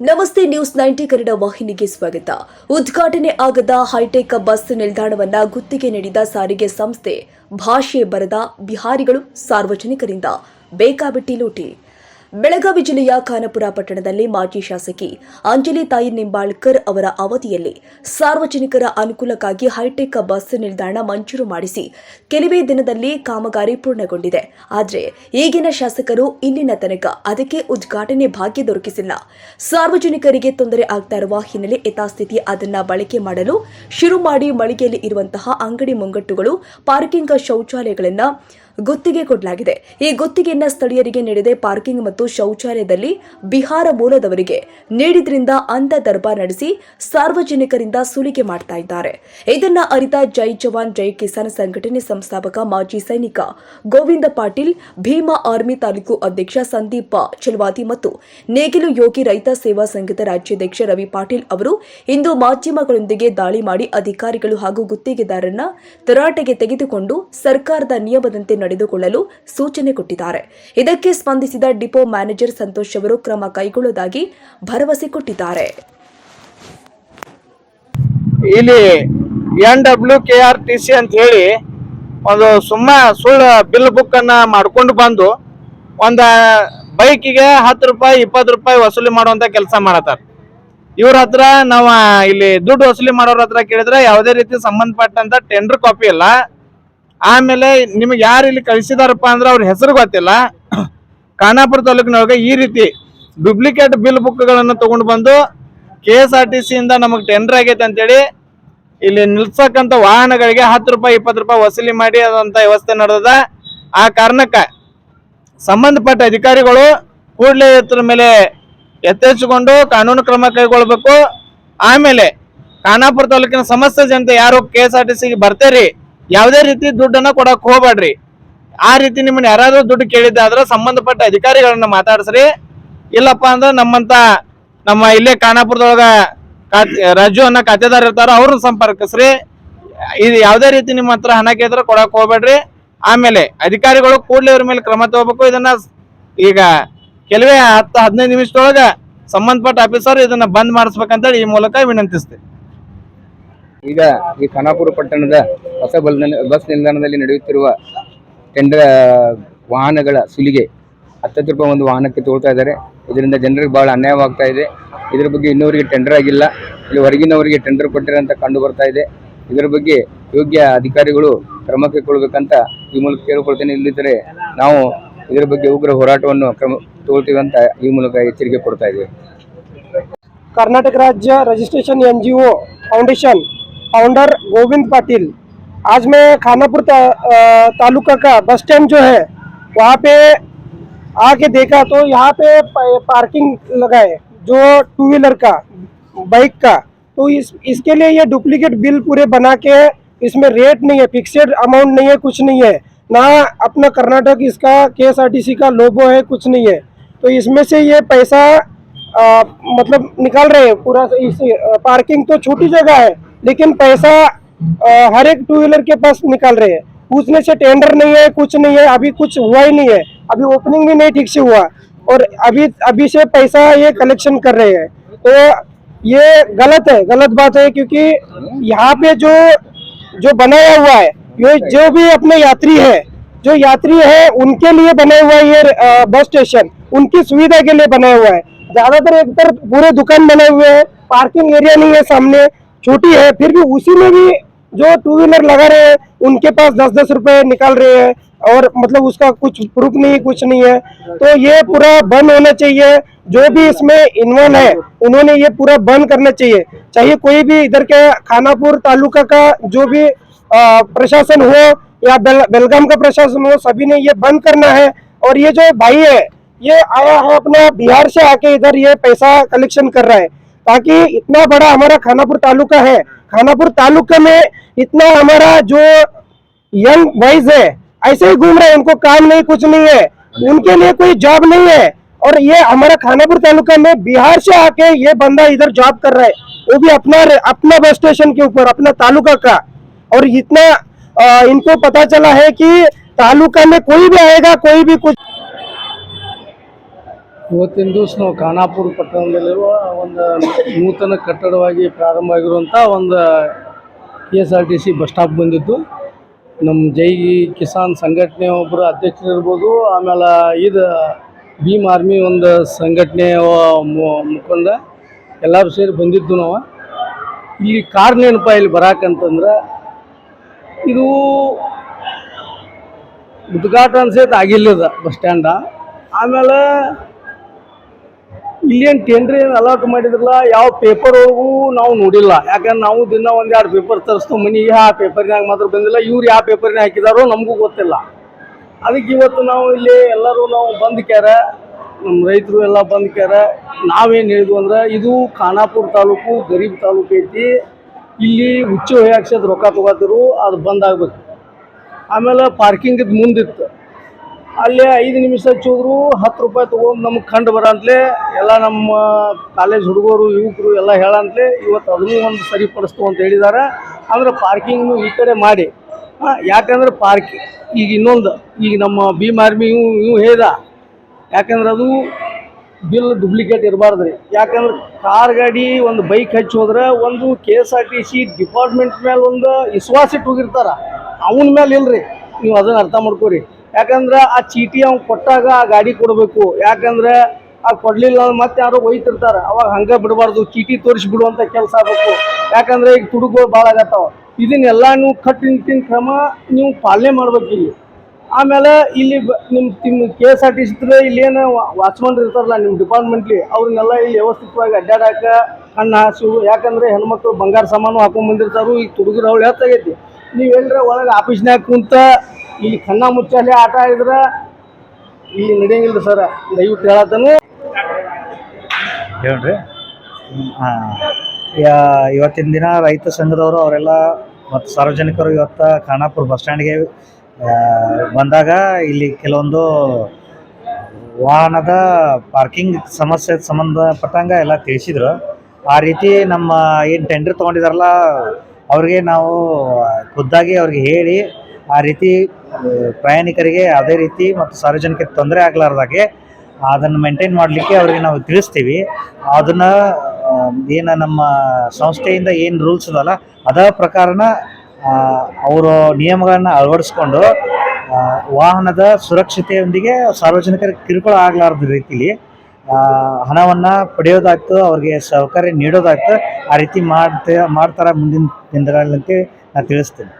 ನಮಸ್ತೆ news ninety Kannada ವಾಹಿನಿಗೆ ಸ್ವಾಗತ. ಉದ್ಘಾಟನೆ ಆಗದ ಹೈಟೆಕ್ ಬಸ್ ನಿಲ್ದಾಣವನ್ನ ಗುತ್ತಿಗೆ ನೀಡಿದ ಸಾರಿಗೆ ಸಂಸ್ಥೆ ಭಾಷೆ ಬರದ ಬಿಹಾರಿಗಳು ಸಾರ್ವಜನಿಕರಿಂದ ಬೇಕಾಬಿಟ್ಟಿ ಲೂಟಿ ಬೆಳಗಾವಿ ಜಿಲ್ಲೆಯ ಖಾನಾಪುರ ಪಟ್ಟಣದಲ್ಲಿ ಮಾಜಿ ಶಾಸಕಿ ಅಂಜಲಿ ತಾಯಿ ನಿಂಬಾಳ್ಕರ್ ಅವರ ಅವಧಿಯಲ್ಲಿ ಸಾರ್ವಜನಿಕರ ಅನುಕೂಲಕ್ಕಾಗಿ ಹೈಟೆಕ್ ಬಸ್ ನಿಲ್ದಾಣ ಮಂಜೂರು ಮಾಡಿಸಿ ಕೆಲವೇ ದಿನದಲ್ಲಿ ಕಾಮಗಾರಿ ಪೂರ್ಣಗೊಂಡಿದೆ. ಆದರೆ ಈಗಿನ ಶಾಸಕರು ಇಲ್ಲಿನ ತನಕ ಅದಕ್ಕೆ ಉದ್ಘಾಟನೆ ಭಾಗ್ಯ ದೊರಕಿಸಿಲ್ಲ. ಸಾರ್ವಜನಿಕರಿಗೆ ತೊಂದರೆ ಆಗ್ತಾ ಇರುವ ಹಿನ್ನೆಲೆ ಯಥಾಸ್ಥಿತಿ ಅದನ್ನ ಬಳಕೆ ಮಾಡಲು ಶುರು ಮಾಡಿ ಮಳಿಗೆಯಲ್ಲಿ ಇರುವಂತಹ ಅಂಗಡಿ ಮುಂಗಟ್ಟುಗಳು, ಪಾರ್ಕಿಂಗ್ ಶೌಚಾಲಯಗಳನ್ನ ಗುತ್ತಿಗೆ ಕೊಡಲಾಗಿದೆ. ಈ ಗುತ್ತಿಗೆಯನ್ನ ಸ್ಥಳೀಯರಿಗೆ ನೀಡದೆ ಪಾರ್ಕಿಂಗ್ ಮತ್ತು ಶೌಚಾಲಯದಲ್ಲಿ ಬಿಹಾರ ಮೂಲದವರಿಗೆ ನೀಡಿದ್ರಿಂದ ಅಂತ ದರ್ಬಾರ್ ನಡೆಸಿ ಸಾರ್ವಜನಿಕರಿಂದ ಸುಲಿಗೆ ಮಾಡ್ತಾ ಇದ್ದಾರೆ. ಇದನ್ನ ಅರಿತ ಜೈ ಜವಾನ್, ಜೈ ಕಿಸಾನ್ ಸಂಘಟನೆ ಸಂಸ್ಥಾಪಕ ಮಾಜಿ ಸೈನಿಕ ಗೋವಿಂದ ಪಾಟೀಲ್, ಭೀಮಾ ಆರ್ಮಿ ತಾಲೂಕು ಅಧ್ಯಕ್ಷ ಸಂದೀಪ ಚಲವಾದಿ ಮತ್ತು ನೇಗಿಲು ಯೋಗಿ ರೈತ ಸೇವಾ ಸಂಘದ ರಾಜ್ಯಾಧ್ಯಕ್ಷ ರವಿ ಪಾಟೀಲ್ ಅವರು ಇಂದು ಮಾಧ್ಯಮಗಳೊಂದಿಗೆ ದಾಳಿ ಮಾಡಿ ಅಧಿಕಾರಿಗಳು ಹಾಗೂ ಗುತ್ತಿಗೆದಾರರನ್ನ ತರಾಟೆಗೆ ತೆಗೆದುಕೊಂಡು ಸರ್ಕಾರದ ನಿಯಮದಂತೆ ನಡೆದುಕೊಳ್ಳಲು ಸೂಚನೆ ಕೊಟ್ಟಿದ್ದಾರೆ. ಇದಕ್ಕೆ ಸ್ಪಂದಿಸಿದ ಡಿಪೋ ಮ್ಯಾನೇಜರ್ ಸಂತೋಷ್ ಅವರು ಕ್ರಮ ಕೈಗೊಳ್ಳುವುದಾಗಿ ಭರವಸೆ ಕೊಟ್ಟಿದ್ದಾರೆ. ಇಲ್ಲಿ N W K R T C ಅಂತ ಹೇಳಿ ಒಂದು ಸುಮ್ಮ ಸುಳ್ಳು ಬಿಲ್ ಬುಕ್ ಅನ್ನ ಮಾಡ್ಕೊಂಡು ಬಂದು ಒಂದ ಬೈಕಿಗೆ ಹತ್ತು ರೂಪಾಯಿ, ಇಪ್ಪತ್ತು ರೂಪಾಯಿ ವಸೂಲಿ ಮಾಡುವಂತ ಕೆಲಸ ಮಾಡತ್ತಾರ. ಇವ್ರ ಹತ್ರ ನಾವು ಇಲ್ಲಿ ದುಡ್ಡು ವಸೂಲಿ ಮಾಡೋರ ಹತ್ರ ಕೇಳಿದ್ರೆ ಯಾವುದೇ ರೀತಿ ಸಂಬಂಧಪಟ್ಟಂತ ಟೆಂಡರ್ ಕಾಪಿ ಇಲ್ಲ. ಆಮೇಲೆ ನಿಮಗೆ ಯಾರು ಇಲ್ಲಿ ಕಳಿಸಿದಾರಪ್ಪ ಅಂದ್ರೆ ಅವ್ರ ಹೆಸರು ಗೊತ್ತಿಲ್ಲ. ಖಾನಾಪುರ ತಾಲೂಕಿನೊಳಗೆ ಈ ರೀತಿ ಡುಪ್ಲಿಕೇಟ್ ಬಿಲ್ ಬುಕ್ಗಳನ್ನು ತಗೊಂಡು ಬಂದು ಕೆ ಎಸ್ ಆರ್ ಟಿ ಸಿಯಿಂದ ನಮಗೆ ಟೆಂಡರ್ ಆಗೈತೆ ಅಂತೇಳಿ ಇಲ್ಲಿ ನಿಲ್ಸಕ್ಕಂತ ವಾಹನಗಳಿಗೆ ಹತ್ತು ರೂಪಾಯಿ, ಇಪ್ಪತ್ತು ರೂಪಾಯಿ ವಸೂಲಿ ಮಾಡಿ ಅದಂತ ವ್ಯವಸ್ಥೆ ನಡೆದದ. ಆ ಕಾರಣಕ್ಕೆ ಸಂಬಂಧಪಟ್ಟ ಅಧಿಕಾರಿಗಳು ಕೂಡಲೇ ಇದ್ರ ಮೇಲೆ ಎತ್ತೆಚ್ಚಿಕೊಂಡು ಕಾನೂನು ಕ್ರಮ ಕೈಗೊಳ್ಬೇಕು. ಆಮೇಲೆ ಖಾನಾಪುರ ತಾಲೂಕಿನ ಸಮಸ್ತ ಜನತೆ ಯಾರು ಕೆ ಎಸ್ ಆರ್ ಟಿ ಸಿಗೆ ಬರ್ತೀರಿ? ಯಾವುದೇ ರೀತಿ ದುಡ್ಡನ್ನ ಕೊಡಕ್ ಹೋಗ್ಬೇಡ್ರಿ. ಆ ರೀತಿ ನಿಮ್ಮನ್ನ ಯಾರಾದ್ರೂ ದುಡ್ಡು ಕೇಳಿದ್ದಾದ್ರೆ ಸಂಬಂಧಪಟ್ಟ ಅಧಿಕಾರಿಗಳನ್ನ ಮಾತಾಡ್ಸ್ರಿ. ಇಲ್ಲಪ್ಪ ಅಂದ್ರೆ ನಮ್ಮಂತ ನಮ್ಮ ಇಲ್ಲೇ ಖಾನಾಪುರದೊಳಗ ರಾಜು ಅನ್ನೋ ಖಾತೆದಾರ ಇರ್ತಾರ ಅವ್ರನ್ನ ಸಂಪರ್ಕಿಸ್ರಿ. ಇದು ಯಾವುದೇ ರೀತಿ ನಿಮ್ಮ ಹತ್ರ ಹಣ ಕೇಳಿದ್ರೆ ಕೊಡಕ್ ಹೋಗ್ಬೇಡ್ರಿ. ಆಮೇಲೆ ಅಧಿಕಾರಿಗಳು ಕೂಡಲೇ ಇವ್ರ ಮೇಲೆ ಕ್ರಮ ತಗೋಬೇಕು. ಇದನ್ನ ಈಗ ಕೆಲವೇ ಹತ್ತು ಹದಿನೈದು ನಿಮಿಷದೊಳಗ ಸಂಬಂಧಪಟ್ಟ ಆಫೀಸರ್ ಇದನ್ನ ಬಂದ್ ಮಾಡಿಸ್ಬೇಕಂತೇಳಿ ಈ ಮೂಲಕ ವಿನಂತಿಸ್ತೇವೆ. ಈಗ ಈ ಖಾನಾಪುರ ಪಟ್ಟಣದ ಹೊಸ ಬಸ್ ನಿಲ್ದಾಣದಲ್ಲಿ ನಡೆಯುತ್ತಿರುವ ಟೆಂಡರ್ ವಾಹನಗಳ ಸುಲಿಗೆ ಹತ್ತತ್ತು ರೂಪಾಯಿ ಒಂದು ವಾಹನಕ್ಕೆ ತೋಳ್ತಾ ಇದ್ದಾರೆ. ಇದರಿಂದ ಜನರಿಗೆ ಬಹಳ ಅನ್ಯಾಯವಾಗ್ತಾ ಇದೆ. ಇದರ ಬಗ್ಗೆ ಇನ್ನೂರಿಗೆ ಟೆಂಡರ್ ಆಗಿಲ್ಲ. ಇಲ್ಲಿ ಹೊರಗಿನವರಿಗೆ ಟೆಂಡರ್ ಕೊಟ್ಟಿರೋ ಅಂತ ಕಂಡು ಬರ್ತಾ ಇದೆ. ಇದರ ಬಗ್ಗೆ ಯೋಗ್ಯ ಅಧಿಕಾರಿಗಳು ಕ್ರಮ ಕೈಗೊಳ್ಬೇಕಂತ ಈ ಮೂಲಕ ಕೇಳಿಕೊಳ್ತೇನೆ. ಇಲ್ಲಿದ್ದರೆ ನಾವು ಇದರ ಬಗ್ಗೆ ಉಗ್ರ ಹೋರಾಟವನ್ನು ಕ್ರಮ ತೋಳ್ತೀವಿ ಅಂತ ಈ ಮೂಲಕ ಎಚ್ಚರಿಕೆ ಕೊಡ್ತಾ ಇದ್ದೀವಿ. ಕರ್ನಾಟಕ ರಾಜ್ಯ registration N G O foundation founder Govind Patil आज मैं खानापुर ता, तालुका का बस स्टैंड जो है वहाँ पे आके देखा तो यहाँ पे पार्किंग लगा है जो टू व्हीलर का बाइक का। तो इस इसके लिए ये डुप्लीकेट बिल पूरे बना के इसमें रेट नहीं है फिक्सेड अमाउंट नहीं है कुछ नहीं है। ना अपना कर्नाटक इसका के का लोबो है कुछ नहीं है। तो इसमें से ये पैसा आ, मतलब निकाल रहे हैं पूरा इस पार्किंग तो छोटी जगह है लेकिन पैसा हर एक टू व्हीलर के पास निकाल रहे हैं। पूछने से टेंडर नहीं है, कुछ नहीं है, अभी कुछ हुआ ही नहीं है। अभी ओपनिंग भी नहीं ठीक से हुआ। और अभी अभी से पैसा ये कलेक्शन कर रहे हैं। तो ये गलत है, गलत बात है क्योंकि यहाँ पे जो जो बनाया हुआ है, ये जो भी अपने यात्री है, जो यात्री है, उनके लिए बना हुआ है ये बस स्टेशन उनकी सुविधा के लिए बना हुआ है। ज़्यादातर एक तरफ़ पूरे दुकान बने हुए हैं पार्किंग एरिया नहीं है सामने छोटी है फिर भी उसी में भी जो टू व्हीलर लगा रहे हैं उनके पास दस दस रुपए निकाल रहे हैं और मतलब उसका कुछ प्रूफ नहीं कुछ नहीं है। तो ये पूरा बंद होना चाहिए। जो भी इसमें इन्वॉल्व है उन्होंने ये पूरा बंद करना चाहिए। चाहे कोई भी इधर के खानापुर तालुका का जो भी प्रशासन हो या बेल, बेलगाम का प्रशासन हो सभी ने ये बंद करना है। और ये जो भाई है ये आया है अपना बिहार से आके इधर ये पैसा कलेक्शन कर रहा है। ताकि इतना बड़ा हमारा खानापुर तालुका है। खानापुर तालुका में इतना हमारा जो यंग बॉयज़ है ऐसे ही घूम रहे हैं उनको काम नहीं कुछ नहीं है। उनके लिए कोई जॉब नहीं है। और ये हमारा खानापुर तालुका में बिहार से आके ये बंदा इधर जॉब कर रहा है। वो भी अपना अपना बस स्टेशन के ऊपर अपना तालुका का। और इतना अ, इनको पता चला है कि तालुका में कोई भी आएगा कोई भी कुछ ಇವತ್ತಿನ ದಿವಸ ನಾವು ಖಾನಾಪುರ ಪಟ್ಟಣದಲ್ಲಿರುವ ಒಂದು ನೂತನ ಕಟ್ಟಡವಾಗಿ ಪ್ರಾರಂಭ ಆಗಿರುವಂಥ ಒಂದು K S R T C bus stop ಬಂದಿದ್ದು. ನಮ್ಮ ಜೈ ಕಿಸಾನ್ ಸಂಘಟನೆ ಒಬ್ಬರು ಅಧ್ಯಕ್ಷರು ಇರ್ಬೋದು ಆಮೇಲೆ ಇದು ಭೀಮ್ ಆರ್ಮಿ ಒಂದು ಸಂಘಟನೆ ಮುಖಂಡ ಎಲ್ಲರೂ ಸೇರಿ ಬಂದಿದ್ದು ನಾವು. ಇಲ್ಲಿ ಕಾರಣ ಏನಪ್ಪ ಇಲ್ಲಿ ಬರಾಕಂತಂದ್ರೆ, ಇದು ಉದ್ಘಾಟನೆ ಸಹಿತ ಆಗಿಲ್ಲದ ಬಸ್ ಸ್ಟ್ಯಾಂಡ. ಆಮೇಲೆ ಇಲ್ಲೇನು ಟೆಂಡರ್ ಏನು ಅಲಾಟ್ ಮಾಡಿದ್ರಲ್ಲ, ಯಾವ ಪೇಪರ್ ಒಳಗೂ ನಾವು ನೋಡಿಲ್ಲ. ಯಾಕಂದ್ರೆ ನಾವು ದಿನ ಒಂದೆರಡು ಪೇಪರ್ ತರಿಸ್ತು ಮನೆಗೆ ಆ ಪೇಪರ್ನಾಗ ಮಾತ್ರ ಬಂದಿಲ್ಲ, ಇವ್ರು ಯಾವ ಪೇಪರ್ನ ಹಾಕಿದಾರೋ ನಮಗೂ ಗೊತ್ತಿಲ್ಲ. ಅದಕ್ಕೆ ಇವತ್ತು ನಾವು ಇಲ್ಲಿ ಎಲ್ಲರೂ ನಾವು ಬಂದ್ ಕ್ಯಾರ ನಮ್ಮ ರೈತರು ಎಲ್ಲ ಬಂದ್ ಕ್ಯಾರ, ನಾವೇನು ಹೇಳಿದ್ವು ಅಂದ್ರೆ ಇದು ಖಾನಾಪುರ ತಾಲೂಕು, ಗರೀಬ್ ತಾಲೂಕು ಐತಿ. ಇಲ್ಲಿ ಹುಚ್ಚು ಹೊಯ್ಯಾಕ್ಷದ ರೊಕ್ಕ ತಗೋತಿರು ಅದು ಬಂದ್ ಆಗ್ಬೇಕು. ಆಮೇಲೆ ಪಾರ್ಕಿಂಗ್ ಮುಂದಿತ್ತು. ಅಲ್ಲೇ ಐದು ನಿಮಿಷ ಚೂದ್ರು ಹತ್ತು ರೂಪಾಯಿ ತೊಗೊಂಡು ನಮ್ಗೆ ಕಂಡು ಬರಂತಲೇ, ಎಲ್ಲ ನಮ್ಮ ಕಾಲೇಜ್ ಹುಡುಗರು, ಯುವಕರು ಎಲ್ಲ ಹೇಳಂತಲೇ, ಇವತ್ತು ಅದನ್ನು ಒಂದು ಸರಿಪಡಿಸ್ತು ಅಂತ ಹೇಳಿದ್ದಾರೆ ಅಂದರೆ ಪಾರ್ಕಿಂಗ್ನು ಈ ಕಡೆ ಮಾಡಿ. ಯಾಕಂದ್ರೆ ಪಾರ್ಕ್, ಈಗ ಇನ್ನೊಂದು, ಈಗ ನಮ್ಮ ಭೀಮ್ ಆರ್ಮಿ ಇವು ಹೇಳ್ದ, ಯಾಕಂದ್ರೆ ಅದು ಬಿಲ್ ಡುಪ್ಲಿಕೇಟ್ ಇರಬಾರ್ದು ರೀ. ಯಾಕಂದ್ರೆ ಕಾರ್ ಗಾಡಿ ಒಂದು ಬೈಕ್ ಹಚ್ಚಿ ಹೋದ್ರೆ ಒಂದು K S R T C department ಮೇಲೆ ಒಂದು ವಿಶ್ವಾಸ ಇಟ್ಟು ಹೋಗಿರ್ತಾರ. ಅವನ ಮೇಲೆ ಇಲ್ರಿ. ನೀವು ಅದನ್ನ ಅರ್ಥ ಮಾಡ್ಕೋರಿ. ಯಾಕಂದ್ರೆ ಆ ಚೀಟಿ ಅವ್ನು ಕೊಟ್ಟಾಗ ಆ ಗಾಡಿ ಕೊಡಬೇಕು. ಯಾಕಂದ್ರೆ ಆ ಕೊಡ್ಲಿಲ್ಲ ಮತ್ತೆ ಯಾರೋ ಒಯ್ತಿರ್ತಾರೆ. ಅವಾಗ ಹಂಗೆ ಬಿಡಬಾರ್ದು, ಚೀಟಿ ತೋರಿಸಿ ಬಿಡುವಂಥ ಕೆಲಸ ಆಗಬೇಕು. ಯಾಕಂದ್ರೆ ಈಗ ತುಡುಗಳು ಭಾಳ ಆಗತ್ತಾವ. ಇದನ್ನೆಲ್ಲ ನೀವು ಕಟ್ಟಿನ ಕ್ರಮ ನೀವು ಪಾಲನೆ ಮಾಡ್ಬೇಕು ಇಲ್ಲಿ. ಆಮೇಲೆ ಇಲ್ಲಿ ನಿಮ್ಮ ನಿಮ್ಮ K S R T C ಇಲ್ಲಿ ಏನು ವಾಚ್ಮನ್ ಇರ್ತಾರಲ್ಲ ನಿಮ್ಮ ಡಿಪಾರ್ಟ್ಮೆಂಟ್ಲಿ, ಅವ್ರನ್ನೆಲ್ಲ ಇಲ್ಲಿ ವ್ಯವಸ್ಥಿತವಾಗಿ ಅಡ್ಡಾಡಕ ಕಣ್ಣು ಹಾಸು, ಯಾಕಂದ್ರೆ ಹೆಣ್ಮಕ್ಳು ಬಂಗಾರ ಸಾಮಾನು ಹಾಕೊಂಡ್ ಬಂದಿರ್ತಾರು ಈಗ ತುಡುಗರು ಅವಳು ಹೆಚ್ಚಾಗೈತಿ ನೀವು ಎಲ್ಲರ ಒಳಗೆ ಆಫೀಸ್ನಾಗ ಕುಂತ ಇಲ್ಲಿ ಕಣ್ಣ ಮುಚ್ಚಾಲೆ ಆಟ ಆಡಿದ್ರೆ ಇಲ್ಲಿ ನಡೆಯಂಗಿಲ್ಲ ಸರ್. ದಯವಿಟ್ಟು ಹೇಳತ್ತಾನೆ. ಹೇಳ್ರಿ. ಇವತ್ತಿನ ದಿನ ರೈತ ಸಂಘದವರು ಅವರೆಲ್ಲ ಮತ್ತು ಸಾರ್ವಜನಿಕರು ಇವತ್ತು ಖಾನಾಪುರ ಬಸ್ ಸ್ಟ್ಯಾಂಡ್ಗೆ ಬಂದಾಗ ಇಲ್ಲಿ ಕೆಲವೊಂದು ವಾಹನದ ಪಾರ್ಕಿಂಗ್ ಸಮಸ್ಯೆ ಸಂಬಂಧಪಟ್ಟಂಗೆ ಎಲ್ಲ ತಿಳಿಸಿದ್ರು. ಆ ರೀತಿ ನಮ್ಮ ಏನು ಟೆಂಡರ್ ತೊಗೊಂಡಿದಾರಲ್ಲ ಅವ್ರಿಗೆ ನಾವು ಖುದ್ದಾಗಿ ಅವ್ರಿಗೆ ಹೇಳಿ ಆ ರೀತಿ ಪ್ರಯಾಣಿಕರಿಗೆ ಅದೇ ರೀತಿ ಮತ್ತು ಸಾರ್ವಜನಿಕರಿಗೆ ತೊಂದರೆ ಆಗಲಾರ್ದಾಗೆ ಅದನ್ನು ಮೇಂಟೈನ್ ಮಾಡಲಿಕ್ಕೆ ಅವ್ರಿಗೆ ನಾವು ತಿಳಿಸ್ತೀವಿ. ಅದನ್ನು ಏನು ನಮ್ಮ ಸಂಸ್ಥೆಯಿಂದ ಏನು ರೂಲ್ಸ್ ಅದಲ್ಲ ಅದರ ಪ್ರಕಾರನ ಅವರು ನಿಯಮಗಳನ್ನು ಅಳವಡಿಸ್ಕೊಂಡು ವಾಹನದ ಸುರಕ್ಷತೆಯೊಂದಿಗೆ ಸಾರ್ವಜನಿಕರಿಗೆ ಕಿರುಕುಳ ಆಗಲಾರ್ದ ರೀತಿಲಿ ಹಣವನ್ನು ಪಡೆಯೋದಾಗ್ತದೆ ಅವ್ರಿಗೆ ಸೌಕರ್ಯ ನೀಡೋದಾಗ್ತದೆ ಆ ರೀತಿ ಮಾಡ್ತಾ ಮಾಡ್ತಾರೆ ಮುಂದಿನ ದಿನಗಳಲ್ಲಿ ಅಂತೇಳಿ ನಾನು ತಿಳಿಸ್ತೀನಿ.